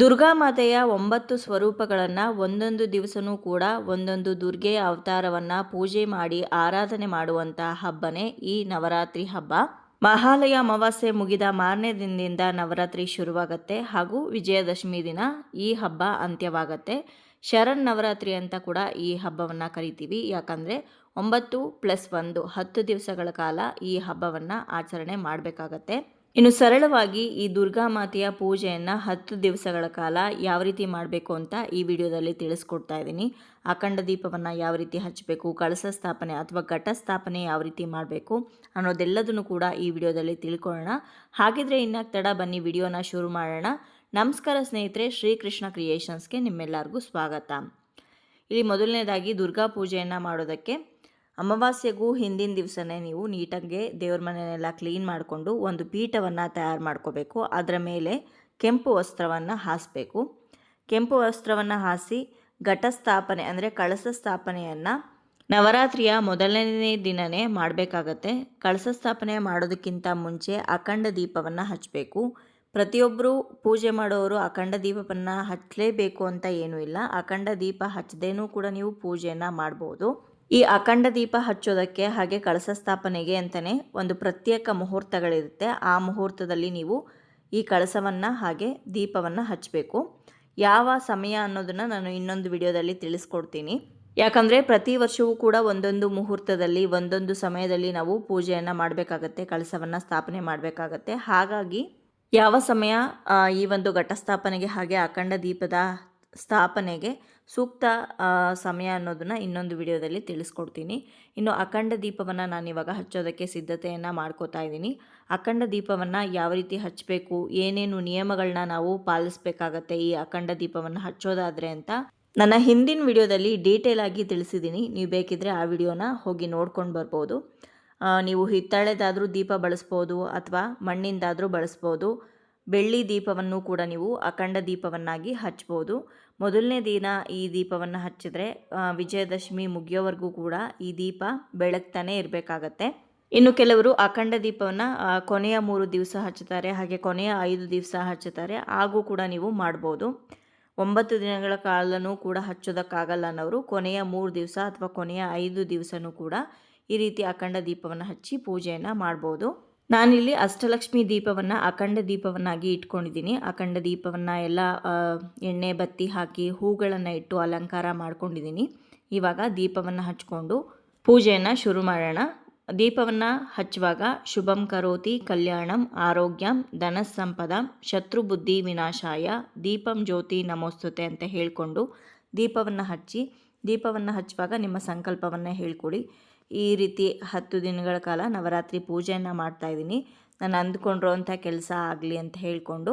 ದುರ್ಗಾಮಾತೆಯ ಒಂಬತ್ತು ಸ್ವರೂಪಗಳನ್ನು ಒಂದೊಂದು ದಿವಸನೂ ಕೂಡ ಒಂದೊಂದು ದುರ್ಗೆಯ ಅವತಾರವನ್ನು ಪೂಜೆ ಮಾಡಿ ಆರಾಧನೆ ಮಾಡುವಂಥ ಹಬ್ಬನೇ ಈ ನವರಾತ್ರಿ ಹಬ್ಬ. ಮಹಾಲಯ ಅಮಾವಾಸ್ಯೆ ಮುಗಿದ ಮಾರನೇ ದಿನದಿಂದ ನವರಾತ್ರಿ ಶುರುವಾಗತ್ತೆ ಹಾಗೂ ವಿಜಯದಶಮಿ ದಿನ ಈ ಹಬ್ಬ ಅಂತ್ಯವಾಗತ್ತೆ. ಶರಣ್ ನವರಾತ್ರಿ ಅಂತ ಕೂಡ ಈ ಹಬ್ಬವನ್ನು ಕರಿತೀವಿ. ಯಾಕಂದರೆ ಒಂಬತ್ತು ಪ್ಲಸ್ ಒಂದು ಹತ್ತು ದಿವಸಗಳ ಕಾಲ ಈ ಹಬ್ಬವನ್ನು ಆಚರಣೆ ಮಾಡಬೇಕಾಗತ್ತೆ. ಇನ್ನು ಸರಳವಾಗಿ ಈ ದುರ್ಗಾ ಮಾತೆಯ ಪೂಜೆಯನ್ನು ಹತ್ತು ದಿವಸಗಳ ಕಾಲ ಯಾವ ರೀತಿ ಮಾಡಬೇಕು ಅಂತ ಈ ವಿಡಿಯೋದಲ್ಲಿ ತಿಳಿಸ್ಕೊಡ್ತಾ ಇದ್ದೀನಿ. ಅಖಂಡ ದೀಪವನ್ನು ಯಾವ ರೀತಿ ಹಚ್ಚಬೇಕು, ಕಳಸ ಸ್ಥಾಪನೆ ಅಥವಾ ಘಟ ಸ್ಥಾಪನೆ ಯಾವ ರೀತಿ ಮಾಡಬೇಕು ಅನ್ನೋದೆಲ್ಲದನ್ನು ಕೂಡ ಈ ವಿಡಿಯೋದಲ್ಲಿ ತಿಳ್ಕೊಳ್ಳೋಣ. ಹಾಗಿದ್ರೆ ಇನ್ನು ತಡ ಬನ್ನಿ, ವಿಡಿಯೋನ ಶುರು ಮಾಡೋಣ. ನಮಸ್ಕಾರ ಸ್ನೇಹಿತರೆ, ಶ್ರೀಕೃಷ್ಣ ಕ್ರಿಯೇಷನ್ಸ್ಗೆ ನಿಮ್ಮೆಲ್ಲರಿಗೂ ಸ್ವಾಗತ. ಇಲ್ಲಿ ಮೊದಲನೇದಾಗಿ ದುರ್ಗಾ ಪೂಜೆಯನ್ನು ಮಾಡೋದಕ್ಕೆ ಅಮಾವಾಸ್ಯೆಗೂ ಹಿಂದಿನ ದಿವಸನೇ ನೀವು ನೀಟಾಗಿ ದೇವ್ರ ಮನೆಯನ್ನೆಲ್ಲ ಕ್ಲೀನ್ ಮಾಡಿಕೊಂಡು ಒಂದು ಪೀಠವನ್ನು ತಯಾರು ಮಾಡ್ಕೋಬೇಕು. ಅದರ ಮೇಲೆ ಕೆಂಪು ವಸ್ತ್ರವನ್ನು ಹಾಸಬೇಕು. ಕೆಂಪು ವಸ್ತ್ರವನ್ನು ಹಾಸಿ ಘಟಸ್ಥಾಪನೆ ಅಂದರೆ ಕಳಸ ಸ್ಥಾಪನೆಯನ್ನು ನವರಾತ್ರಿಯ ಮೊದಲನೇ ದಿನವೇ ಮಾಡಬೇಕಾಗತ್ತೆ. ಕಳಸ ಸ್ಥಾಪನೆ ಮಾಡೋದಕ್ಕಿಂತ ಮುಂಚೆ ಅಖಂಡ ದೀಪವನ್ನು ಹಚ್ಚಬೇಕು ಪ್ರತಿಯೊಬ್ಬರು ಪೂಜೆ ಮಾಡೋರು ಅಖಂಡ ದೀಪವನ್ನು ಹಚ್ಚಲೇಬೇಕು ಅಂತ ಏನೂ ಇಲ್ಲ. ಅಖಂಡ ದೀಪ ಹಚ್ಚದೇನೂ ಕೂಡ ನೀವು ಪೂಜೆಯನ್ನು ಮಾಡ್ಬೋದು. ಈ ಅಖಂಡ ದೀಪ ಹಚ್ಚೋದಕ್ಕೆ ಹಾಗೆ ಕಳಸ ಸ್ಥಾಪನೆಗೆ ಅಂತಲೇ ಒಂದು ಪ್ರತ್ಯೇಕ ಮುಹೂರ್ತಗಳಿರುತ್ತೆ. ಆ ಮುಹೂರ್ತದಲ್ಲಿ ನೀವು ಈ ಕಳಸವನ್ನು ಹಾಗೆ ದೀಪವನ್ನು ಹಚ್ಚಬೇಕು. ಯಾವ ಸಮಯ ಅನ್ನೋದನ್ನು ನಾನು ಇನ್ನೊಂದು ವಿಡಿಯೋದಲ್ಲಿ ತಿಳಿಸ್ಕೊಡ್ತೀನಿ. ಯಾಕಂದರೆ ಪ್ರತಿ ವರ್ಷವೂ ಕೂಡ ಒಂದೊಂದು ಮುಹೂರ್ತದಲ್ಲಿ, ಒಂದೊಂದು ಸಮಯದಲ್ಲಿ ನಾವು ಪೂಜೆಯನ್ನು ಮಾಡಬೇಕಾಗತ್ತೆ, ಕಳಸವನ್ನು ಸ್ಥಾಪನೆ ಮಾಡಬೇಕಾಗತ್ತೆ. ಹಾಗಾಗಿ ಯಾವ ಸಮಯ ಈ ಒಂದು ಘಟಸ್ಥಾಪನೆಗೆ ಹಾಗೆ ಅಖಂಡ ದೀಪದ ಸ್ಥಾಪನೆಗೆ ಸೂಕ್ತ ಸಮಯ ಅನ್ನೋದನ್ನು ಇನ್ನೊಂದು ವಿಡಿಯೋದಲ್ಲಿ ತಿಳಿಸ್ಕೊಡ್ತೀನಿ. ಇನ್ನು ಅಖಂಡ ದೀಪವನ್ನು ನಾನು ಇವಾಗ ಹಚ್ಚೋದಕ್ಕೆ ಸಿದ್ಧತೆಯನ್ನು ಮಾಡ್ಕೋತಾ ಇದ್ದೀನಿ. ಅಖಂಡ ದೀಪವನ್ನು ಯಾವ ರೀತಿ ಹಚ್ಚಬೇಕು ಏನೇನು ನಿಯಮಗಳನ್ನ ನಾವು ಪಾಲಿಸಬೇಕಾಗತ್ತೆ ಈ ಅಖಂಡ ದೀಪವನ್ನು ಹಚ್ಚೋದಾದರೆ ಅಂತ ನನ್ನ ಹಿಂದಿನ ವಿಡಿಯೋದಲ್ಲಿ ಡೀಟೇಲ್ ಆಗಿ ತಿಳಿಸಿದ್ದೀನಿ. ನೀವು ಬೇಕಿದ್ರೆ ಆ ವಿಡಿಯೋನ ಹೋಗಿ ನೋಡ್ಕೊಂಡು ಬರ್ಬೋದು. ನೀವು ಹಿತ್ತಾಳೆದಾದರೂ ದೀಪ ಬಳಸ್ಬೋದು ಅಥವಾ ಮಣ್ಣಿಂದಾದರೂ ಬಳಸ್ಬೋದು. ಬೆಳ್ಳಿ ದೀಪವನ್ನು ಕೂಡ ನೀವು ಅಖಂಡ ದೀಪವನ್ನಾಗಿ ಹಚ್ಬೋದು. ಮೊದಲನೇ ದಿನ ಈ ದೀಪವನ್ನು ಹಚ್ಚಿದ್ರೆ ವಿಜಯದಶಮಿ ಮುಗಿಯೋವರೆಗೂ ಕೂಡ ಈ ದೀಪ ಬೆಳಗ್ತಾನೆ ಇರಬೇಕಾಗತ್ತೆ. ಇನ್ನು ಕೆಲವರು ಅಖಂಡ ದೀಪವನ್ನು ಕೊನೆಯ ಮೂರು ದಿವಸ ಹಚ್ಚುತ್ತಾರೆ, ಹಾಗೆ ಕೊನೆಯ ಐದು ದಿವಸ ಹಚ್ಚುತ್ತಾರೆ, ಹಾಗೂ ಕೂಡ ನೀವು ಮಾಡ್ಬೋದು. ಒಂಬತ್ತು ದಿನಗಳ ಕಾಲನೂ ಕೂಡ ಹಚ್ಚೋದಕ್ಕಾಗಲ್ಲ ಅನ್ನೋರು, ಕೊನೆಯ ಮೂರು ದಿವಸ ಅಥವಾ ಕೊನೆಯ ಐದು ದಿವಸನೂ ಕೂಡ ಈ ರೀತಿ ಅಖಂಡ ದೀಪವನ್ನು ಹಚ್ಚಿ ಪೂಜೆಯನ್ನು ಮಾಡ್ಬೋದು. ನಾನಿಲ್ಲಿ ಅಷ್ಟಲಕ್ಷ್ಮಿ ದೀಪವನ್ನು, ಅಖಂಡ ದೀಪವನ್ನಾಗಿ ಇಟ್ಕೊಂಡಿದ್ದೀನಿ. ಅಖಂಡ ದೀಪವನ್ನು ಎಲ್ಲ ಎಣ್ಣೆ, ಬತ್ತಿ ಹಾಕಿ ಹೂಗಳನ್ನು ಇಟ್ಟು ಅಲಂಕಾರ ಮಾಡ್ಕೊಂಡಿದ್ದೀನಿ. ಇವಾಗ ದೀಪವನ್ನು ಹಚ್ಕೊಂಡು ಪೂಜೆಯನ್ನು ಶುರು ಮಾಡೋಣ. ದೀಪವನ್ನು ಹಚ್ಚುವಾಗ ಶುಭಂ ಕರೋತಿ, ಕಲ್ಯಾಣಂ, ಆರೋಗ್ಯಂ, ಧನಸಂಪದ ಶತ್ರು ಬುದ್ಧಿ ವಿನಾಶಾಯ, ದೀಪಂ ಜ್ಯೋತಿ ನಮೋಸ್ತುತೆ ಅಂತ ಹೇಳಿಕೊಂಡು ದೀಪವನ್ನು ಹಚ್ಚಿ, ದೀಪವನ್ನು ಹಚ್ಚುವಾಗ ನಿಮ್ಮ ಸಂಕಲ್ಪವನ್ನು ಹೇಳ್ಕೊಡಿ. ಈ ರೀತಿ ಹತ್ತು ದಿನಗಳ ಕಾಲ ನವರಾತ್ರಿ ಪೂಜೆಯನ್ನು ಮಾಡ್ತಾಯಿದ್ದೀನಿ ನಾನು ಅಂದ್ಕೊಂಡಿರೋ ಅಂಥ ಕೆಲಸ ಆಗಲಿ ಅಂತ ಹೇಳಿಕೊಂಡು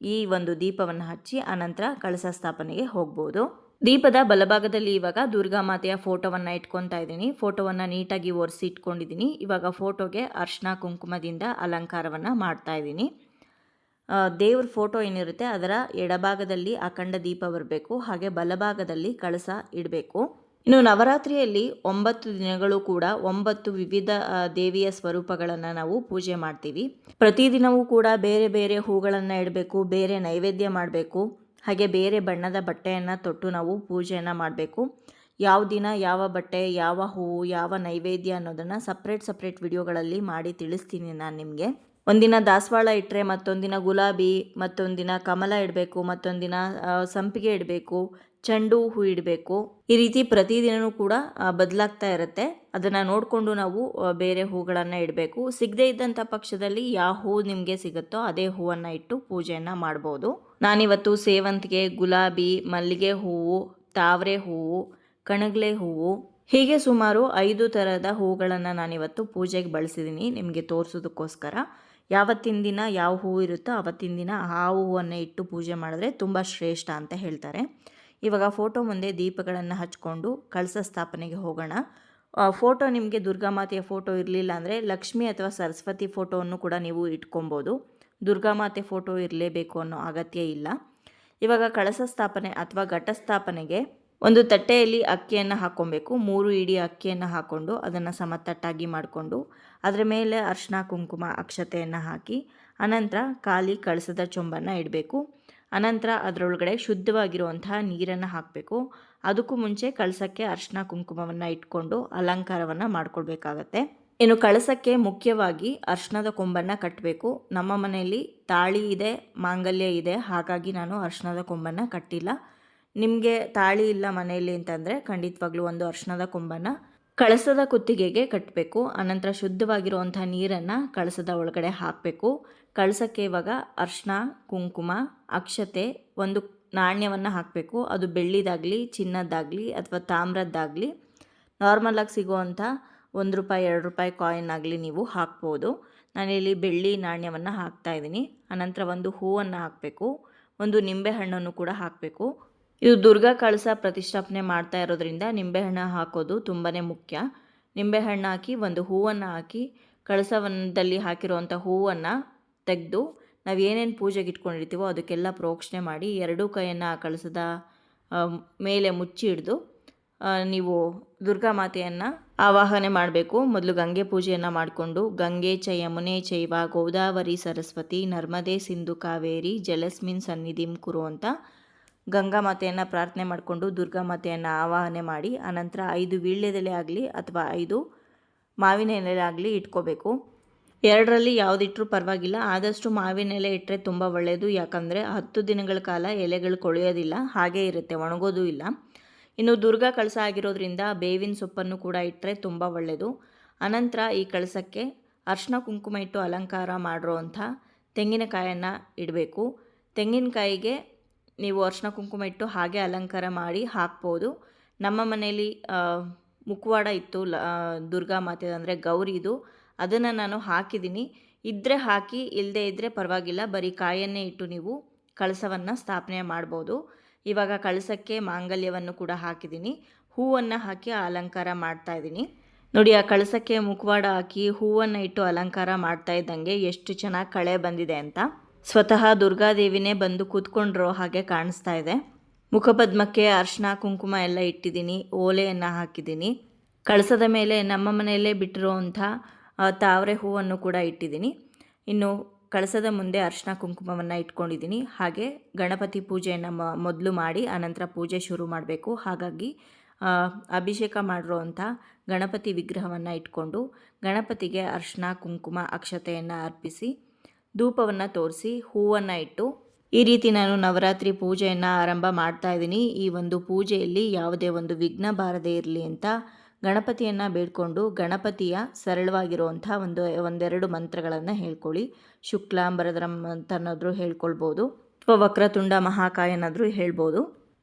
ಈ ಒಂದು ದೀಪವನ್ನು ಹಚ್ಚಿ ಆನಂತರ ಕಳಸ ಸ್ಥಾಪನೆಗೆ ಹೋಗ್ಬೋದು. ದೀಪದ ಬಲಭಾಗದಲ್ಲಿ ಇವಾಗ ದುರ್ಗಾ ಮಾತೆಯ ಫೋಟೋವನ್ನು ಇಟ್ಕೊತಾ ಇದ್ದೀನಿ. ಫೋಟೋವನ್ನು ನೀಟಾಗಿ ಒರೆಸಿ ಇಟ್ಕೊಂಡಿದ್ದೀನಿ. ಇವಾಗ ಫೋಟೋಗೆ ಅರ್ಶಿನ ಕುಂಕುಮದಿಂದ ಅಲಂಕಾರವನ್ನು ಮಾಡ್ತಾ ಇದ್ದೀನಿ. ದೇವ್ರ ಫೋಟೋ ಏನಿರುತ್ತೆ ಅದರ ಎಡಭಾಗದಲ್ಲಿ ಅಖಂಡ ದೀಪ ಬರಬೇಕು. ಹಾಗೆ ಬಲಭಾಗದಲ್ಲಿ ಕಳಸ ಇಡಬೇಕು. ಇನ್ನು ನವರಾತ್ರಿಯಲ್ಲಿ ಒಂಬತ್ತು ದಿನಗಳು ಕೂಡ ಒಂಬತ್ತು ವಿವಿಧ ದೇವಿಯ ಸ್ವರೂಪಗಳನ್ನು ನಾವು ಪೂಜೆ ಮಾಡ್ತೀವಿ. ಪ್ರತಿದಿನವೂ ಕೂಡ ಬೇರೆ ಬೇರೆ ಹೂಗಳನ್ನು ಇಡಬೇಕು, ಬೇರೆ ನೈವೇದ್ಯ ಮಾಡಬೇಕು, ಹಾಗೆ ಬೇರೆ ಬಣ್ಣದ ಬಟ್ಟೆಯನ್ನು ತೊಟ್ಟು ನಾವು ಪೂಜೆಯನ್ನು ಮಾಡಬೇಕು. ಯಾವ ದಿನ ಯಾವ ಬಟ್ಟೆ, ಯಾವ ಹೂವು, ಯಾವ ನೈವೇದ್ಯ ಅನ್ನೋದನ್ನು ಸಪ್ರೇಟ್ ಸಪ್ರೇಟ್ ವಿಡಿಯೋಗಳಲ್ಲಿ ಮಾಡಿ ತಿಳಿಸ್ತೀನಿ ನಾನು ನಿಮಗೆ. ಒಂದಿನ ದಾಸವಾಳ ಇಟ್ಟರೆ ಮತ್ತೊಂದಿನ ಗುಲಾಬಿ, ಮತ್ತೊಂದಿನ ಕಮಲ ಇಡಬೇಕು, ಮತ್ತೊಂದಿನ ಸಂಪಿಗೆ ಇಡಬೇಕು ಚೆಂಡು ಹೂ ಇಡಬೇಕು. ಈ ರೀತಿ ಪ್ರತಿದಿನವೂ ಕೂಡ ಬದಲಾಗ್ತಾ ಇರುತ್ತೆ. ಅದನ್ನು ನೋಡಿಕೊಂಡು ನಾವು ಬೇರೆ ಹೂಗಳನ್ನು ಇಡಬೇಕು. ಸಿಗದೇ ಇದ್ದಂಥ ಪಕ್ಷದಲ್ಲಿ ಯಾವ ಹೂ ನಿಮಗೆ ಸಿಗುತ್ತೋ ಅದೇ ಹೂವನ್ನು ಇಟ್ಟು ಪೂಜೆಯನ್ನು ಮಾಡ್ಬೋದು. ನಾನಿವತ್ತು ಸೇವಂತಿಗೆ ಗುಲಾಬಿ, ಮಲ್ಲಿಗೆ ಹೂವು, ತಾವರೆ ಹೂವು, ಕಣಗಲೆ ಹೂವು, ಹೀಗೆ ಸುಮಾರು ಐದು ಥರದ ಹೂಗಳನ್ನು ನಾನಿವತ್ತು ಪೂಜೆಗೆ ಬಳಸಿದ್ದೀನಿ ನಿಮಗೆ ತೋರಿಸೋದಕ್ಕೋಸ್ಕರ. ಯಾವತ್ತಿನ ದಿನ ಯಾವ ಹೂವು ಇರುತ್ತೋ ಅವತ್ತಿನ ದಿನ ಆ ಹೂವನ್ನು ಇಟ್ಟು ಪೂಜೆ ಮಾಡಿದ್ರೆ ತುಂಬ ಶ್ರೇಷ್ಠ ಅಂತ ಹೇಳ್ತಾರೆ. ಇವಾಗ ಫೋಟೋ ಮುಂದೆ ದೀಪಗಳನ್ನು ಹಚ್ಕೊಂಡು ಕಳಸ ಸ್ಥಾಪನೆಗೆ ಹೋಗೋಣ. ಫೋಟೋ ನಿಮಗೆ ದುರ್ಗಾಮಾತೆಯ ಫೋಟೋ ಇರಲಿಲ್ಲ ಅಂದರೆ ಲಕ್ಷ್ಮಿ ಅಥವಾ ಸರಸ್ವತಿ ಫೋಟೋವನ್ನು ಕೂಡ ನೀವು ಇಟ್ಕೊಬೋದು. ದುರ್ಗಾಮಾತೆ ಫೋಟೋ ಇರಲೇಬೇಕು ಅನ್ನೋ ಅಗತ್ಯ ಇಲ್ಲ. ಇವಾಗ ಕಳಸ ಸ್ಥಾಪನೆ ಅಥವಾ ಘಟಸ್ಥಾಪನೆಗೆ ಒಂದು ತಟ್ಟೆಯಲ್ಲಿ ಅಕ್ಕಿಯನ್ನು ಹಾಕ್ಕೊಬೇಕು. ಮೂರು ಇಡೀ ಅಕ್ಕಿಯನ್ನು ಹಾಕ್ಕೊಂಡು ಅದನ್ನು ಸಮತಟ್ಟಾಗಿ ಮಾಡಿಕೊಂಡು ಅದರ ಮೇಲೆ ಅರ್ಶಿನ ಕುಂಕುಮ, ಅಕ್ಷತೆಯನ್ನು ಹಾಕಿ, ಅನಂತರ ಖಾಲಿ ಕಳಸದ ಚೊಂಬನ್ನು ಇಡಬೇಕು. ಅನಂತರ ಅದರೊಳಗಡೆ ಶುದ್ಧವಾಗಿರುವಂತಹ ನೀರನ್ನು ಹಾಕಬೇಕು. ಅದಕ್ಕೂ ಮುಂಚೆ ಕಳಸಕ್ಕೆ ಅರ್ಶಿನ ಕುಂಕುಮವನ್ನು ಇಟ್ಕೊಂಡು ಅಲಂಕಾರವನ್ನು ಮಾಡ್ಕೊಳ್ಬೇಕಾಗತ್ತೆ. ಇನ್ನು ಕಳಸಕ್ಕೆ ಮುಖ್ಯವಾಗಿ ಅರ್ಶಿಣದ ಕೊಂಬನ್ನು ಕಟ್ಟಬೇಕು ನಮ್ಮ ಮನೆಯಲ್ಲಿ ತಾಳಿ ಇದೆ, ಮಾಂಗಲ್ಯ ಇದೆ, ಹಾಗಾಗಿ ನಾನು ಅರ್ಶಿಣದ ಕೊಂಬನ್ನು ಕಟ್ಟಿಲ್ಲ. ನಿಮಗೆ ತಾಳಿ ಇಲ್ಲ ಮನೆಯಲ್ಲಿ ಅಂತಂದರೆ ಖಂಡಿತವಾಗ್ಲೂ ಒಂದು ಅರ್ಶಿಣದ ಕೊಂಬನ್ನು ಕಳಸದ ಕುತ್ತಿಗೆಗೆ ಕಟ್ಟಬೇಕು ಅನಂತರ ಶುದ್ಧವಾಗಿರುವಂಥ ನೀರನ್ನು ಕಳಸದ ಒಳಗಡೆ ಹಾಕಬೇಕು. ಕಳಸಕ್ಕೆ ಇವಾಗ ಅರ್ಶಿನ ಕುಂಕುಮ, ಅಕ್ಷತೆ ಒಂದು ನಾಣ್ಯವನ್ನು ಹಾಕಬೇಕು. ಅದು ಬೆಳ್ಳಿದಾಗಲಿ ಚಿನ್ನದ್ದಾಗಲಿ ಅಥವಾ ತಾಮ್ರದ್ದಾಗಲಿ ನಾರ್ಮಲಾಗಿ ಸಿಗುವಂಥ ಒಂದು ರೂಪಾಯಿ, ಎರಡು ರೂಪಾಯಿ ಕಾಯಿನ್ ಆಗಲಿ ನೀವು ಹಾಕ್ಬೋದು. ನಾನಿಲ್ಲಿ ಬೆಳ್ಳಿ ನಾಣ್ಯವನ್ನು ಹಾಕ್ತಾ ಇದ್ದೀನಿ. ಅನಂತರ ಒಂದು ಹೂವನ್ನು ಹಾಕಬೇಕು. ಒಂದು ನಿಂಬೆಹಣ್ಣನ್ನು ಕೂಡ ಹಾಕಬೇಕು. ಇದು ದುರ್ಗಾ ಕಳಸ ಪ್ರತಿಷ್ಠಾಪನೆ ಮಾಡ್ತಾ ಇರೋದ್ರಿಂದ ನಿಂಬೆಹಣ್ಣು ಹಾಕೋದು ತುಂಬಾ ಮುಖ್ಯ. ನಿಂಬೆಹಣ್ಣು ಹಾಕಿ ಒಂದು ಹೂವನ್ನು ಹಾಕಿ, ಕಳಸವನದಲ್ಲಿ ಹಾಕಿರುವಂಥ ಹೂವನ್ನು ತೆಗೆದು ನಾವು ಏನೇನು ಪೂಜೆಗೆ ಇಟ್ಕೊಂಡಿರ್ತೀವೋ ಅದಕ್ಕೆಲ್ಲ ಪ್ರೋಕ್ಷಣೆ ಮಾಡಿ ಎರಡೂ ಕೈಯನ್ನು ಆ ಕಳಸದ ಮೇಲೆ ಮುಚ್ಚಿ ಹಿಡಿದು ನೀವು ದುರ್ಗಾ ಮಾತೆಯನ್ನು ಆವಾಹನೆ ಮಾಡಬೇಕು. ಮೊದಲು ಗಂಗೆ ಪೂಜೆಯನ್ನು ಮಾಡಿಕೊಂಡು ಗಂಗೆ ಚ ಯಮುನೆ ಚೈವ ಗೋದಾವರಿ ಸರಸ್ವತಿ ನರ್ಮದೆ ಸಿಂಧು ಕಾವೇರಿ ಜಲಸ್ಮಿನ್ ಸನ್ನಿಧಿಂ ಕುರು ಅಂತ ಗಂಗಾ ಮಾತೆಯನ್ನು ಪ್ರಾರ್ಥನೆ ಮಾಡಿಕೊಂಡು ದುರ್ಗಾ ಮಾತೆಯನ್ನು ಆವಾಹನೆ ಮಾಡಿ ಆನಂತರ ಐದು ವೀಳ್ಯದೆಲೆ ಆಗಲಿ ಅಥವಾ ಐದು ಮಾವಿನ ಎಲೆ ಆಗಲಿ ಇಟ್ಕೋಬೇಕು. ಎರಡರಲ್ಲಿ ಯಾವುದಿಟ್ಟರೂ ಪರವಾಗಿಲ್ಲ, ಆದಷ್ಟು ಮಾವಿನ ಎಲೆ ಇಟ್ಟರೆ ತುಂಬ ಒಳ್ಳೆಯದು ಯಾಕಂದರೆ ಹತ್ತು ದಿನಗಳ ಕಾಲ ಎಲೆಗಳು ಕೊಳೆಯೋದಿಲ್ಲ, ಹಾಗೇ ಇರುತ್ತೆ, ಒಣಗೋದು ಇಲ್ಲ. ಇನ್ನು ದುರ್ಗಾ ಕಳಸ ಆಗಿರೋದ್ರಿಂದ ಬೇವಿನ ಸೊಪ್ಪನ್ನು ಕೂಡ ಇಟ್ಟರೆ ತುಂಬ ಒಳ್ಳೆಯದು ಅನಂತರ ಈ ಕಳಸಕ್ಕೆ ಅರ್ಶಿನ ಕುಂಕುಮ ಇಟ್ಟು ಅಲಂಕಾರ ಮಾಡಿರೋ ಅಂಥ ತೆಂಗಿನಕಾಯನ್ನು ಇಡಬೇಕು. ತೆಂಗಿನಕಾಯಿಗೆ ನೀವು ಅರ್ಶಿನ ಕುಂಕುಮ ಇಟ್ಟು ಹಾಗೆ ಅಲಂಕಾರ ಮಾಡಿ ಹಾಕ್ಬೋದು. ನಮ್ಮ ಮನೆಯಲ್ಲಿ ಮುಖವಾಡ ಇತ್ತು, ಲ ದುರ್ಗಾ ಮಾತೆ ಅಂದರೆ ಗೌರಿದು ಅದನ್ನು ನಾನು ಹಾಕಿದ್ದೀನಿ. ಇದ್ದರೆ ಹಾಕಿ ಇಲ್ಲದೇ ಇದ್ದರೆ ಪರವಾಗಿಲ್ಲ. ಬರೀ ಕಾಯನ್ನೇ ಇಟ್ಟು ನೀವು ಕಳಸವನ್ನು ಸ್ಥಾಪನೆ ಮಾಡ್ಬೋದು. ಇವಾಗ ಕಳಸಕ್ಕೆ ಮಾಂಗಲ್ಯವನ್ನು ಕೂಡ ಹಾಕಿದ್ದೀನಿ. ಹೂವನ್ನು ಹಾಕಿ ಅಲಂಕಾರ ಮಾಡ್ತಾ ಇದ್ದೀನಿ. ನೋಡಿ, ಆ ಕಳಸಕ್ಕೆ ಮುಖವಾಡ ಹಾಕಿ ಹೂವನ್ನು ಇಟ್ಟು ಅಲಂಕಾರ ಮಾಡ್ತಾ ಇದ್ದಂಗೆ ಎಷ್ಟು ಚೆನ್ನಾಗಿ ಕಳೆ ಬಂದಿದೆ ಅಂತ. ಸ್ವತಃ ದುರ್ಗಾದೇವಿನೇ ಬಂದು ಕೂತ್ಕೊಂಡಿರೋ ಹಾಗೆ ಕಾಣಿಸ್ತಾ ಇದೆ. ಮುಖಪದ್ಮಕ್ಕೆ ಅರ್ಶಿನ, ಕುಂಕುಮ ಎಲ್ಲ ಇಟ್ಟಿದ್ದೀನಿ, ಓಲೆಯನ್ನು ಹಾಕಿದ್ದೀನಿ. ಕಳಸದ ಮೇಲೆ ನಮ್ಮ ಮನೆಯಲ್ಲೇ ಬಿಟ್ಟಿರೋವಂಥ ಅಂಥ ತಾವರೆ ಹೂವನ್ನು ಕೂಡ ಇಟ್ಟಿದ್ದೀನಿ. ಇನ್ನು ಕಳಸದ ಮುಂದೆ ಅರ್ಶಿನ, ಕುಂಕುಮವನ್ನು ಇಟ್ಕೊಂಡಿದ್ದೀನಿ. ಹಾಗೆ ಗಣಪತಿ ಪೂಜೆಯನ್ನು ಮೊದಲು ಮಾಡಿ, ಆನಂತರ ಪೂಜೆ ಶುರು ಮಾಡಬೇಕು. ಹಾಗಾಗಿ ಅಭಿಷೇಕ ಅಭಿಷೇಕ ಮಾಡಿರೋವಂಥ ಗಣಪತಿ ವಿಗ್ರಹವನ್ನು ಇಟ್ಕೊಂಡು ಗಣಪತಿಗೆ ಅರ್ಶನ, ಕುಂಕುಮ, ಅಕ್ಷತೆಯನ್ನು ಅರ್ಪಿಸಿ ಧೂಪವನ್ನು ತೋರಿಸಿ, ಹೂವನ್ನು ಇಟ್ಟು, ಈ ರೀತಿ ನಾನು ನವರಾತ್ರಿ ಪೂಜೆಯನ್ನು ಆರಂಭ ಮಾಡ್ತಾ ಇದ್ದೀನಿ. ಈ ಒಂದು ಪೂಜೆಯಲ್ಲಿ ಯಾವುದೇ ಒಂದು ವಿಘ್ನ ಬಾರದೇ ಇರಲಿ ಅಂತ ಗಣಪತಿಯನ್ನು ಬೇಡ್ಕೊಂಡು ಗಣಪತಿಯ ಸರಳವಾಗಿರುವಂಥ ಒಂದು, ಒಂದೆರಡು ಮಂತ್ರಗಳನ್ನು ಹೇಳ್ಕೊಳ್ಳಿ. ಶುಕ್ಲಾಂಬರದ್ರಂ ಅಂತನಾದರೂ ಹೇಳ್ಕೊಳ್ಬೋದು. ಅಥವಾ ವಕ್ರತುಂಡ ಮಹಾಕಾಯನಾದರೂ ಹೇಳ್ಬೋದು.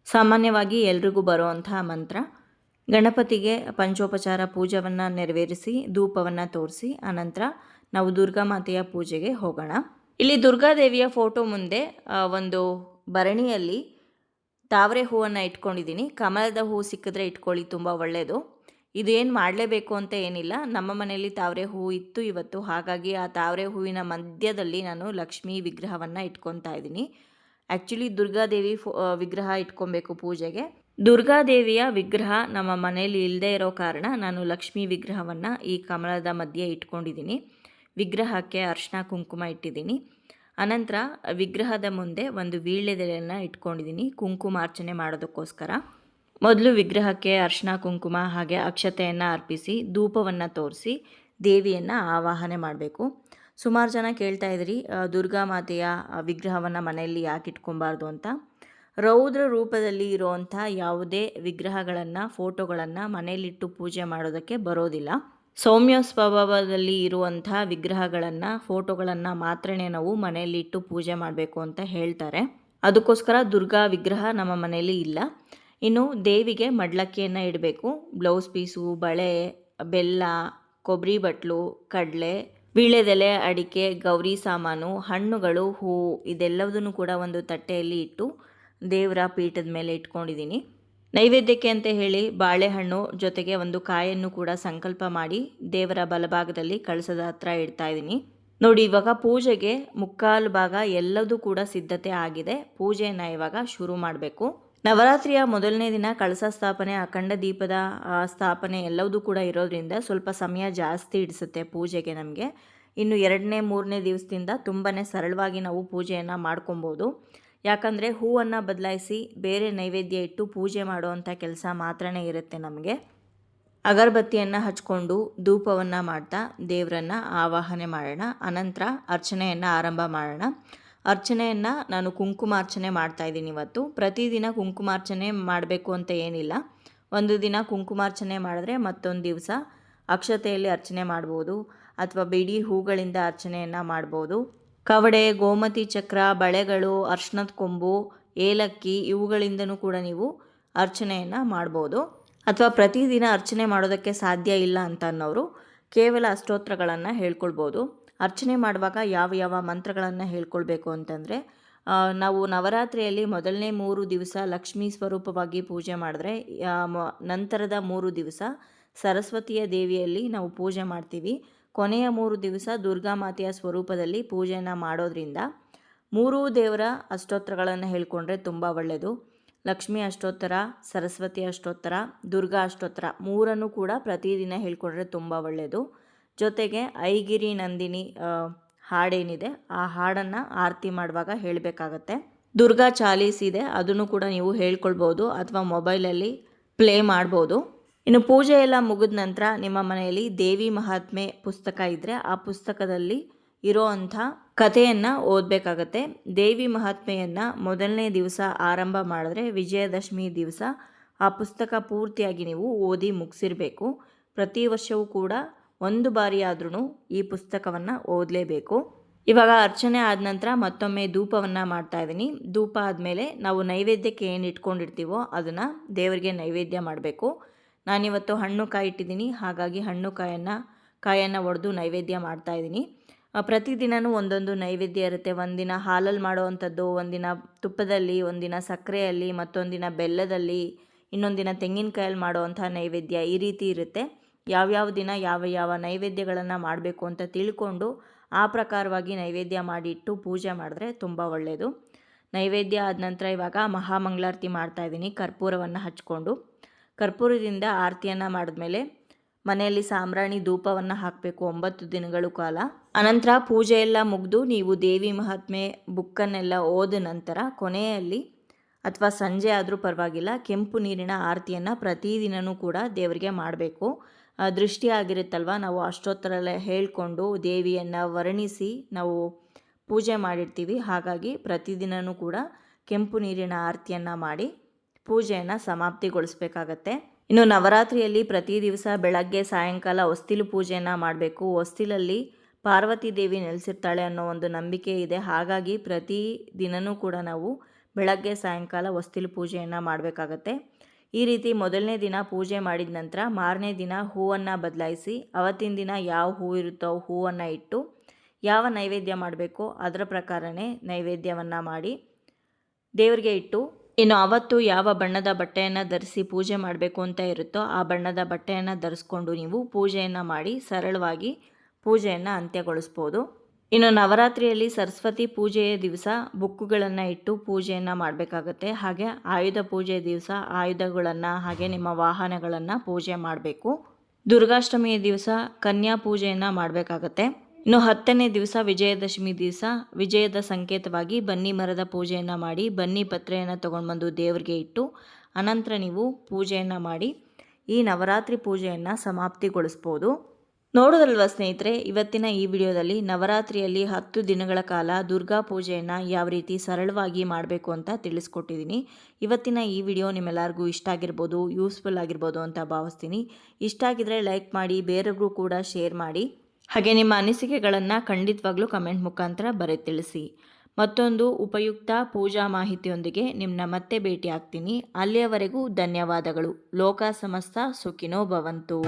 ಸಾಮಾನ್ಯವಾಗಿ ಎಲ್ರಿಗೂ ಬರುವಂಥ ಮಂತ್ರ, ಗಣಪತಿಗೆ ಪಂಚೋಪಚಾರ ಪೂಜವನ್ನು ನೆರವೇರಿಸಿ, ಧೂಪವನ್ನು ತೋರಿಸಿ, ಆನಂತರ ನಾವು ದುರ್ಗಾ ಮಾತೆಯ ಪೂಜೆಗೆ ಹೋಗೋಣ. ಇಲ್ಲಿ ದುರ್ಗಾದೇವಿಯ ಫೋಟೋ ಮುಂದೆ ಒಂದು ಭರಣಿಯಲ್ಲಿ ತಾವರೆ ಹೂವನ್ನು ಇಟ್ಕೊಂಡಿದ್ದೀನಿ. ಕಮಲದ ಹೂ ಸಿಕ್ಕಿದ್ರೆ ಇಟ್ಕೊಳ್ಳಿ, ತುಂಬ ಒಳ್ಳೆಯದು ಇದೇನು ಮಾಡಲೇಬೇಕು ಅಂತ ಏನಿಲ್ಲ. ನಮ್ಮ ಮನೆಯಲ್ಲಿ ತಾವರೆ ಹೂವು ಇತ್ತು ಇವತ್ತು. ಹಾಗಾಗಿ ಆ ತಾವರೆ ಹೂವಿನ ಮಧ್ಯದಲ್ಲಿ ನಾನು ಲಕ್ಷ್ಮೀ ವಿಗ್ರಹವನ್ನು ಇಟ್ಕೊತಾ ಇದ್ದೀನಿ. ಆ್ಯಕ್ಚುಲಿ ದುರ್ಗಾದೇವಿ ಫೋ ವಿಗ್ರಹ ಇಟ್ಕೊಬೇಕು ಪೂಜೆಗೆ. ದುರ್ಗಾದೇವಿಯ ವಿಗ್ರಹ ನಮ್ಮ ಮನೆಯಲ್ಲಿ ಇಲ್ಲದೆ ಇರೋ ಕಾರಣ ನಾನು ಲಕ್ಷ್ಮೀ ವಿಗ್ರಹವನ್ನು ಈ ಕಮಲದ ಮಧ್ಯೆ ಇಟ್ಕೊಂಡಿದ್ದೀನಿ. ವಿಗ್ರಹಕ್ಕೆ ಅರ್ಶಿನ ಕುಂಕುಮ ಇಟ್ಟಿದ್ದೀನಿ. ಅನಂತರ ವಿಗ್ರಹದ ಮುಂದೆ ಒಂದು ವೀಳ್ಯದೆಲೆಯನ್ನು ಇಟ್ಕೊಂಡಿದ್ದೀನಿ ಕುಂಕುಮಾರ್ಚನೆ ಮಾಡೋದಕ್ಕೋಸ್ಕರ. ಮೊದಲು ವಿಗ್ರಹಕ್ಕೆ ಅರ್ಶಿನ ಕುಂಕುಮ ಹಾಗೆ ಅಕ್ಷತೆಯನ್ನು ಅರ್ಪಿಸಿ, ಧೂಪವನ್ನು ತೋರಿಸಿ, ದೇವಿಯನ್ನು ಆವಾಹನೆ ಮಾಡಬೇಕು. ಸುಮಾರು ಜನ ಕೇಳ್ತಾ ಇದ್ರಿ ದುರ್ಗಾ ಮಾತೆಯ ವಿಗ್ರಹವನ್ನು ಮನೆಯಲ್ಲಿ ಯಾಕೆ ಇಟ್ಕೊಬಾರ್ದು ಅಂತ? ರೌದ್ರ ರೂಪದಲ್ಲಿ ಇರುವಂಥ ಯಾವುದೇ ವಿಗ್ರಹಗಳನ್ನು, ಫೋಟೋಗಳನ್ನು ಮನೆಯಲ್ಲಿಟ್ಟು ಪೂಜೆ ಮಾಡೋದಕ್ಕೆ ಬರೋದಿಲ್ಲ. ಸೌಮ್ಯ ಸ್ವಭಾವದಲ್ಲಿ ಇರುವಂಥ ವಿಗ್ರಹಗಳನ್ನು, ಫೋಟೋಗಳನ್ನು ಮಾತ್ರನೇ ನಾವು ಮನೆಯಲ್ಲಿಟ್ಟು ಪೂಜೆ ಮಾಡಬೇಕು ಅಂತ ಹೇಳ್ತಾರೆ. ಅದಕ್ಕೋಸ್ಕರ ದುರ್ಗಾ ವಿಗ್ರಹ ನಮ್ಮ ಮನೆಯಲ್ಲಿ ಇಲ್ಲ. ಇನ್ನು ದೇವಿಗೆ ಮಡ್ಲಕ್ಕಿಯನ್ನು ಇಡಬೇಕು. ಬ್ಲೌಸ್ ಪೀಸು, ಬಳೆ, ಬೆಲ್ಲ ಕೊಬ್ಬರಿ ಬಟ್ಲು, ಕಡಲೆ, ವೀಳ್ಯದೆಲೆ, ಅಡಿಕೆ, ಗೌರಿ ಸಾಮಾನು, ಹಣ್ಣುಗಳು ಹೂವು ಇದೆಲ್ಲದನ್ನು ಕೂಡ ಒಂದು ತಟ್ಟೆಯಲ್ಲಿ ಇಟ್ಟು ದೇವರ ಪೀಠದ ಮೇಲೆ ಇಟ್ಕೊಂಡಿದ್ದೀನಿ. ನೈವೇದ್ಯಕ್ಕೆ ಅಂತ ಹೇಳಿ ಬಾಳೆಹಣ್ಣು ಜೊತೆಗೆ ಒಂದು ಕಾಯನ್ನು ಕೂಡ ಸಂಕಲ್ಪ ಮಾಡಿ ದೇವರ ಬಲಭಾಗದಲ್ಲಿ ಕಳಸದ ಹತ್ರ ಇಡ್ತಾ ಇದ್ದೀನಿ. ನೋಡಿ, ಇವಾಗ ಪೂಜೆಗೆ ಮುಕ್ಕಾಲು ಭಾಗ ಎಲ್ಲದೂ ಕೂಡ ಸಿದ್ಧತೆ ಆಗಿದೆ. ಪೂಜೆಯನ್ನು ಇವಾಗ ಶುರು ಮಾಡಬೇಕು. ನವರಾತ್ರಿಯ ಮೊದಲನೇ ದಿನ ಕಳಸ ಸ್ಥಾಪನೆ, ಅಖಂಡ ದೀಪದ ಸ್ಥಾಪನೆ ಎಲ್ಲವೂ ಕೂಡ ಇರೋದ್ರಿಂದ ಸ್ವಲ್ಪ ಸಮಯ ಜಾಸ್ತಿ ಹಿಡಿಸುತ್ತೆ ಪೂಜೆಗೆ ನಮಗೆ. ಇನ್ನು ಎರಡನೇ, ಮೂರನೇ ದಿವಸದಿಂದ ತುಂಬಾ ಸರಳವಾಗಿ ನಾವು ಪೂಜೆಯನ್ನು ಮಾಡ್ಕೊಬೋದು. ಯಾಕಂದರೆ ಹೂವನ್ನು ಬದಲಾಯಿಸಿ ಬೇರೆ ನೈವೇದ್ಯ ಇಟ್ಟು ಪೂಜೆ ಮಾಡುವಂಥ ಕೆಲಸ ಮಾತ್ರನೇ ಇರುತ್ತೆ ನಮಗೆ. ಅಗರಬತ್ತಿಯನ್ನು ಹಚ್ಕೊಂಡು ಧೂಪವನ್ನು ಮಾಡ್ತಾ ದೇವರನ್ನು ಆವಾಹನೆ ಮಾಡೋಣ. ಅನಂತರ ಅರ್ಚನೆಯನ್ನು ಆರಂಭ ಮಾಡೋಣ. ಅರ್ಚನೆಯನ್ನು ನಾನು ಕುಂಕುಮಾರ್ಚನೆ ಮಾಡ್ತಾ ಇದ್ದೀನಿ ಇವತ್ತು. ಪ್ರತಿದಿನ ಕುಂಕುಮಾರ್ಚನೆ ಮಾಡಬೇಕು ಅಂತ ಏನಿಲ್ಲ. ಒಂದು ದಿನ ಕುಂಕುಮಾರ್ಚನೆ ಮಾಡಿದ್ರೆ ಮತ್ತೊಂದು ದಿವಸ ಅಕ್ಷತೆಯಲ್ಲಿ ಅರ್ಚನೆ ಮಾಡ್ಬೋದು. ಅಥವಾ ಬಿಡಿ ಹೂಗಳಿಂದ ಅರ್ಚನೆಯನ್ನು ಮಾಡ್ಬೋದು. ಕವಡೆ, ಗೋಮತಿ ಚಕ್ರ, ಬಳೆಗಳು, ಅರ್ಶನದ ಕೊಂಬು, ಏಲಕ್ಕಿ ಇವುಗಳಿಂದನೂ ಕೂಡ ನೀವು ಅರ್ಚನೆಯನ್ನು ಮಾಡ್ಬೋದು. ಅಥವಾ ಪ್ರತಿದಿನ ಅರ್ಚನೆ ಮಾಡೋದಕ್ಕೆ ಸಾಧ್ಯ ಇಲ್ಲ ಅಂತ ಅನ್ನೋರು ಕೇವಲ ಅಷ್ಟೋತ್ರಗಳನ್ನು ಹೇಳ್ಕೊಳ್ಬೋದು. ಅರ್ಚನೆ ಮಾಡುವಾಗ ಯಾವ ಯಾವ ಮಂತ್ರಗಳನ್ನು ಹೇಳ್ಕೊಳ್ಬೇಕು ಅಂತಂದರೆ ನಾವು ನವರಾತ್ರಿಯಲ್ಲಿ ಮೊದಲನೇ ಮೂರು ದಿವಸ ಲಕ್ಷ್ಮೀ ಸ್ವರೂಪವಾಗಿ ಪೂಜೆ ಮಾಡಿದ್ರೆ ನಂತರದ ಮೂರು ದಿವಸ ಸರಸ್ವತಿಯ ದೇವಿಯಲ್ಲಿ ನಾವು ಪೂಜೆ ಮಾಡ್ತೀವಿ. ಕೊನೆಯ ಮೂರು ದಿವಸ ದುರ್ಗಾ ಮಾತೆಯ ಸ್ವರೂಪದಲ್ಲಿ ಪೂಜೆಯನ್ನು ಮಾಡೋದ್ರಿಂದ ಮೂರೂ ದೇವರ ಅಷ್ಟೋತ್ತರಗಳನ್ನು ಹೇಳ್ಕೊಂಡ್ರೆ ತುಂಬ ಒಳ್ಳೆಯದು ಲಕ್ಷ್ಮಿ ಅಷ್ಟೋತ್ತರ, ಸರಸ್ವತಿ ಅಷ್ಟೋತ್ತರ, ದುರ್ಗಾ ಅಷ್ಟೋತ್ತರ ಮೂರನ್ನು ಕೂಡ ಪ್ರತಿದಿನ ಹೇಳ್ಕೊಂಡ್ರೆ ತುಂಬ ಒಳ್ಳೆಯದು ಜೊತೆಗೆ ಐಗಿರಿ ನಂದಿನಿ ಹಾಡೇನಿದೆ, ಆ ಹಾಡನ್ನು ಆರತಿ ಮಾಡುವಾಗ ಹೇಳಬೇಕಾಗತ್ತೆ. ದುರ್ಗಾ ಚಾಲೀಸ್ ಇದೆ, ಅದನ್ನು ಕೂಡ ನೀವು ಹೇಳ್ಕೊಳ್ಬೋದು ಅಥವಾ ಮೊಬೈಲಲ್ಲಿ ಪ್ಲೇ ಮಾಡ್ಬೋದು. ಇನ್ನು ಪೂಜೆ ಎಲ್ಲ ಮುಗಿದ ನಂತರ ನಿಮ್ಮ ಮನೆಯಲ್ಲಿ ದೇವಿ ಮಹಾತ್ಮೆ ಪುಸ್ತಕ ಇದ್ದರೆ ಆ ಪುಸ್ತಕದಲ್ಲಿ ಇರೋ ಅಂಥ ಕಥೆಯನ್ನು ಓದಬೇಕಾಗತ್ತೆ. ದೇವಿ ಮಹಾತ್ಮೆಯನ್ನು ಮೊದಲನೇ ದಿವಸ ಆರಂಭ ಮಾಡಿದ್ರೆ ವಿಜಯದಶಮಿ ದಿವಸ ಆ ಪುಸ್ತಕ ಪೂರ್ತಿಯಾಗಿ ನೀವು ಓದಿ ಮುಗಿಸಿರಬೇಕು. ಪ್ರತಿ ವರ್ಷವೂ ಕೂಡ ಒಂದು ಬಾರಿ ಆದ್ರೂ ಈ ಪುಸ್ತಕವನ್ನು ಓದಲೇಬೇಕು. ಇವಾಗ ಅರ್ಚನೆ ಆದ ನಂತರ ಮತ್ತೊಮ್ಮೆ ಧೂಪವನ್ನು ಮಾಡ್ತಾ ಇದ್ದೀನಿ. ಧೂಪ ಆದಮೇಲೆ ನಾವು ನೈವೇದ್ಯಕ್ಕೆ ಏನು ಇಟ್ಕೊಂಡಿರ್ತೀವೋ ಅದನ್ನು ದೇವರಿಗೆ ನೈವೇದ್ಯ ಮಾಡಬೇಕು. ನಾನಿವತ್ತು ಹಣ್ಣು ಕಾಯಿ ಇಟ್ಟಿದ್ದೀನಿ ಹಾಗಾಗಿ ಹಣ್ಣು ಕಾಯನ್ನು ಕಾಯನ್ನು ಒಡೆದು ನೈವೇದ್ಯ ಮಾಡ್ತಾ ಇದ್ದೀನಿ. ಆ, ಪ್ರತಿದಿನವೂ ಒಂದೊಂದು ನೈವೇದ್ಯ ಇರುತ್ತೆ. ಒಂದಿನ ಹಾಲಲ್ಲಿ ಮಾಡುವಂಥದ್ದು ಒಂದಿನ ತುಪ್ಪದಲ್ಲಿ ಒಂದಿನ ಸಕ್ಕರೆಯಲ್ಲಿ ಮತ್ತೊಂದಿನ ಬೆಲ್ಲದಲ್ಲಿ ಇನ್ನೊಂದಿನ ತೆಂಗಿನಕಾಯಲ್ಲಿ ಮಾಡುವಂಥ ನೈವೇದ್ಯ ಈ ರೀತಿ ಇರುತ್ತೆ. ಯಾವ್ಯಾವ ದಿನ ಯಾವ ಯಾವ ನೈವೇದ್ಯಗಳನ್ನು ಮಾಡಬೇಕು ಅಂತ ತಿಳ್ಕೊಂಡು ಆ ಪ್ರಕಾರವಾಗಿ ನೈವೇದ್ಯ ಮಾಡಿಟ್ಟು ಪೂಜೆ ಮಾಡಿದ್ರೆ ತುಂಬ ಒಳ್ಳೆಯದು ನೈವೇದ್ಯ ಆದ ನಂತರ ಇವಾಗ ಮಹಾಮಂಗಳಾರತಿ ಮಾಡ್ತಾ ಇದ್ದೀನಿ. ಕರ್ಪೂರವನ್ನು ಹಚ್ಕೊಂಡು. ಕರ್ಪೂರದಿಂದ ಆರತಿಯನ್ನು ಮಾಡಿದ್ಮೇಲೆ ಮನೆಯಲ್ಲಿ ಸಾಂಬ್ರಾಣಿ ಧೂಪವನ್ನು ಹಾಕಬೇಕು ಒಂಬತ್ತು ದಿನಗಳ ಕಾಲ. ಅನಂತರ ಪೂಜೆ ಎಲ್ಲ ಮುಗಿದು ನೀವು ದೇವಿ ಮಹಾತ್ಮೆ ಬುಕ್ಕನ್ನೆಲ್ಲ ಓದ ನಂತರ ಕೊನೆಯಲ್ಲಿ ಅಥವಾ ಸಂಜೆ ಆದರೂ ಪರವಾಗಿಲ್ಲ ಕೆಂಪು ನೀರಿನ ಆರತಿಯನ್ನು ಪ್ರತಿದಿನವೂ ಕೂಡ ದೇವರಿಗೆ ಮಾಡಬೇಕು. ದೃಷ್ಟಿ ಆಗಿರುತ್ತಲ್ವ? ನಾವು ಅಷ್ಟೋತ್ತರ ಎಲ್ಲ ಹೇಳ್ಕೊಂಡು ದೇವಿಯನ್ನು ವರ್ಣಿಸಿ ನಾವು ಪೂಜೆ ಮಾಡಿರ್ತೀವಿ. ಹಾಗಾಗಿ ಪ್ರತಿದಿನವೂ ಕೂಡ ಕೆಂಪು ನೀರಿನ ಆರತಿಯನ್ನು ಮಾಡಿ ಪೂಜೆಯನ್ನು ಸಮಾಪ್ತಿಗೊಳಿಸ್ಬೇಕಾಗತ್ತೆ. ಇನ್ನು ನವರಾತ್ರಿಯಲ್ಲಿ ಪ್ರತಿ ದಿವಸ ಬೆಳಗ್ಗೆ, ಸಾಯಂಕಾಲ ಹೊಸ್ತಿಲು ಪೂಜೆಯನ್ನು ಮಾಡಬೇಕು. ಹೊಸ್ತಿಲಲ್ಲಿ ಪಾರ್ವತಿ ದೇವಿ ನೆಲೆಸಿರ್ತಾಳೆ ಅನ್ನೋ ಒಂದು ನಂಬಿಕೆ ಇದೆ. ಹಾಗಾಗಿ ಪ್ರತಿ ದಿನವೂ ಕೂಡ ನಾವು ಬೆಳಗ್ಗೆ, ಸಾಯಂಕಾಲ ಹೊಸ್ತಿಲು ಪೂಜೆಯನ್ನು ಮಾಡಬೇಕಾಗತ್ತೆ. ಈ ರೀತಿ ಮೊದಲನೇ ದಿನ ಪೂಜೆ ಮಾಡಿದ ನಂತರ ಮಾರನೇ ದಿನ ಹೂವನ್ನು ಬದಲಾಯಿಸಿ, ಅವತ್ತಿನ ದಿನ ಯಾವ ಹೂ ಇರುತ್ತೋ ಹೂವನ್ನು ಇಟ್ಟು ಯಾವ ನೈವೇದ್ಯ ಮಾಡಬೇಕೋ ಅದರ ಪ್ರಕಾರನೇ ನೈವೇದ್ಯವನ್ನು ಮಾಡಿ ದೇವರಿಗೆ ಇಟ್ಟು ಇನ್ನು ಆವತ್ತು ಯಾವ ಬಣ್ಣದ ಬಟ್ಟೆಯನ್ನು ಧರಿಸಿ ಪೂಜೆ ಮಾಡಬೇಕು ಅಂತ ಇರುತ್ತೋ ಆ ಬಣ್ಣದ ಬಟ್ಟೆಯನ್ನು ಧರಿಸ್ಕೊಂಡು ನೀವು ಪೂಜೆಯನ್ನು ಮಾಡಿ ಸರಳವಾಗಿ ಪೂಜೆಯನ್ನು ಅಂತ್ಯಗೊಳಿಸ್ಬೋದು. ಇನ್ನು ನವರಾತ್ರಿಯಲ್ಲಿ ಸರಸ್ವತಿ ಪೂಜೆಯ ದಿವಸ ಬುಕ್ಕುಗಳನ್ನು ಇಟ್ಟು ಪೂಜೆಯನ್ನು ಮಾಡಬೇಕಾಗತ್ತೆ. ಹಾಗೆ ಆಯುಧ ಪೂಜೆ ದಿವಸ ಆಯುಧಗಳನ್ನು ಹಾಗೆ ನಿಮ್ಮ ವಾಹನಗಳನ್ನು ಪೂಜೆ ಮಾಡಬೇಕು. ದುರ್ಗಾಷ್ಟಮಿಯ ದಿವಸ ಕನ್ಯಾ ಪೂಜೆಯನ್ನು ಮಾಡಬೇಕಾಗತ್ತೆ. ಇನ್ನು ಹತ್ತನೇ ದಿವಸ ವಿಜಯದಶಮಿ ದಿವಸ, ವಿಜಯದ ಸಂಕೇತವಾಗಿ ಬನ್ನಿ ಮರದ ಪೂಜೆಯನ್ನು ಮಾಡಿ, ಬನ್ನಿ ಪತ್ರೆಯನ್ನು ತೊಗೊಂಡ್ಬಂದು ದೇವರಿಗೆ ಇಟ್ಟು, ಅನಂತರ ನೀವು ಪೂಜೆಯನ್ನು ಮಾಡಿ, ಈ ನವರಾತ್ರಿ ಪೂಜೆಯನ್ನು ಸಮಾಪ್ತಿಗೊಳಿಸ್ಬೋದು. ನೋಡೋದಲ್ವ ಸ್ನೇಹಿತರೆ, ಇವತ್ತಿನ ಈ ವಿಡಿಯೋದಲ್ಲಿ ನವರಾತ್ರಿಯಲ್ಲಿ ಹತ್ತು ದಿನಗಳ ಕಾಲ ದುರ್ಗಾ ಪೂಜೆಯನ್ನು ಯಾವ ರೀತಿ ಸರಳವಾಗಿ ಮಾಡಬೇಕು ಅಂತ ತಿಳಿಸ್ಕೊಟ್ಟಿದ್ದೀನಿ. ಇವತ್ತಿನ ಈ ವಿಡಿಯೋ ನಿಮ್ಮೆಲ್ಲರಿಗೂ ಇಷ್ಟ ಆಗಿರ್ಬೋದು, ಯೂಸ್ಫುಲ್ ಆಗಿರ್ಬೋದು ಅಂತ ಭಾವಿಸ್ತೀನಿ. ಇಷ್ಟ ಆಗಿದ್ರೆ ಲೈಕ್ ಮಾಡಿ, ಬೇರೆಯವ್ರಿಗೂ ಕೂಡ ಶೇರ್ ಮಾಡಿ. ಹಾಗೆ ನಿಮ್ಮ ಅನಿಸಿಕೆಗಳನ್ನು ಖಂಡಿತವಾಗ್ಲೂ ಕಮೆಂಟ್ ಮುಖಾಂತರ ಬರೆ ತಿಳಿಸಿ. ಮತ್ತೊಂದು ಉಪಯುಕ್ತ ಪೂಜಾ ಮಾಹಿತಿಯೊಂದಿಗೆ ನಿಮ್ಮನ್ನ ಮತ್ತೆ ಭೇಟಿ ಆಗ್ತೀನಿ. ಅಲ್ಲಿಯವರೆಗೂ ಧನ್ಯವಾದಗಳು. ಲೋಕ ಸಮಸ್ತ ಸುಖಿನೋ ಭವಂತು.